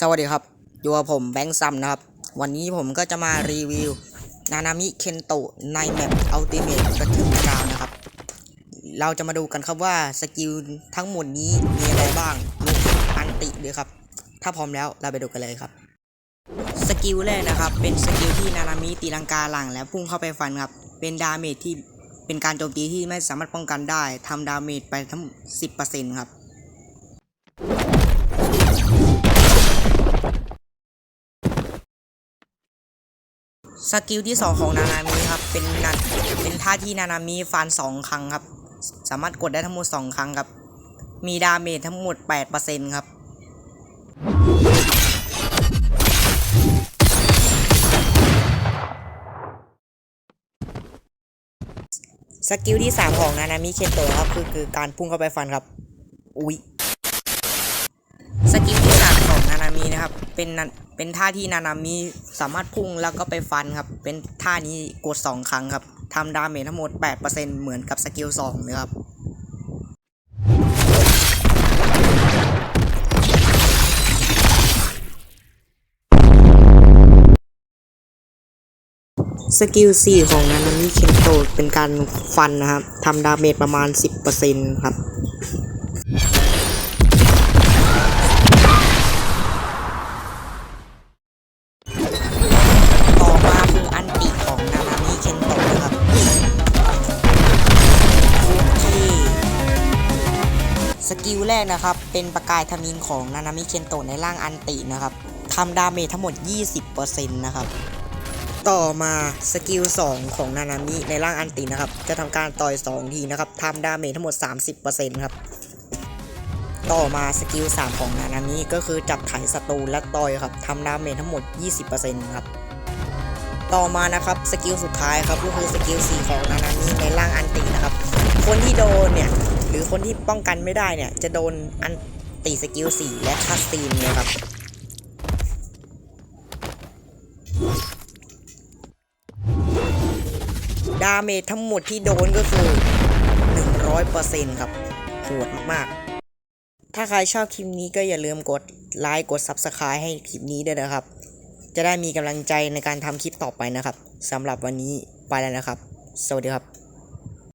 สวัสดีครับอยู่กับผมแบงค์ซัมนะครับ วันนี้ผมก็จะมารีวิว นานามิเคนโตะในแมปอัลติเมทกระทึกดาวนะครับ เราจะมาดูกันครับว่าสกิลทั้งหมดนี้มีอะไรบ้างรวมถึงอันติด้วยครับ ถ้าพร้อมแล้วเราไปดูกันเลยครับ สกิลแรกนะครับ เป็นสกิลที่นานามิตีลังกาหลังและพุ่งเข้าไปฟันครับ เป็นดาเมจที่เป็นการโจมตีที่ไม่สามารถป้องกันได้ทำดาเมจไปทั้ง 10%ครับ สกิลที่ 2 ของนานามิครับ เป็นนันเป็นท่าที่นานามิฟัน2 ครั้งครับ สามารถกดได้ทั้งหมด 2 ครั้งครับ มีดาเมจทั้งหมด 8%ครับสกิลที่ 3 ของนานามิเคนโตะครับคือคือการพุ่งเข้าไปฟันครับ อุ๊ยสกิลที่สามของนานามินะครับ เป็นนัน เป็นท่าที่นานามิสามารถพุ่งแล้วก็ไปฟันครับ เป็นท่านี้กด 2 ครั้งครับทำดาเมจทั้งหมด 8%เหมือนกับสกิล2เลยครับสกิล 4 ของนานามิเคนโตเป็นการฟันนะครับทำดาเมจประมาณ 10%ครับ กิลแรกนะครับ เป็นประกายทมินของนานามิเคนโตะในร่างอันตินะครับทำดาเมจทั้งหมด 20%นะครับ ต่อมาสกิล 2 ของนานามิในร่างอันตินะครับ จะทำการต่อย 2 ทีนะครับทำดาเมจทั้งหมด 30%ครับ ต่อมาสกิล 3 ของนานามิก็คือจับไถศัตรูและต่อยครับทำดาเมจทั้งหมด 20%ครับต่อมานะครับสกิลสุดท้ายครับก็คือสกิล4ของนานามิในร่างอันตินะครับ คนที่โดนเนี่ย หรือคนที่ป้องกันไม่ได้เนี่ย จะโดนอันติสกิล4และคัสซีนเนี่ยครับดาเมจทั้งหมดที่โดนก็คือ 100%ครับโหดมากๆ ถ้าใครชอบคลิปนี้ก็อย่าลืมกดไลค์กด Subscribe ให้คลิปนี้ด้วยนะครับ จะได้มีกำลังใจในการทำคลิปต่อไปนะครับสำหรับวันนี้ไปแล้วนะครับ สวัสดีครับ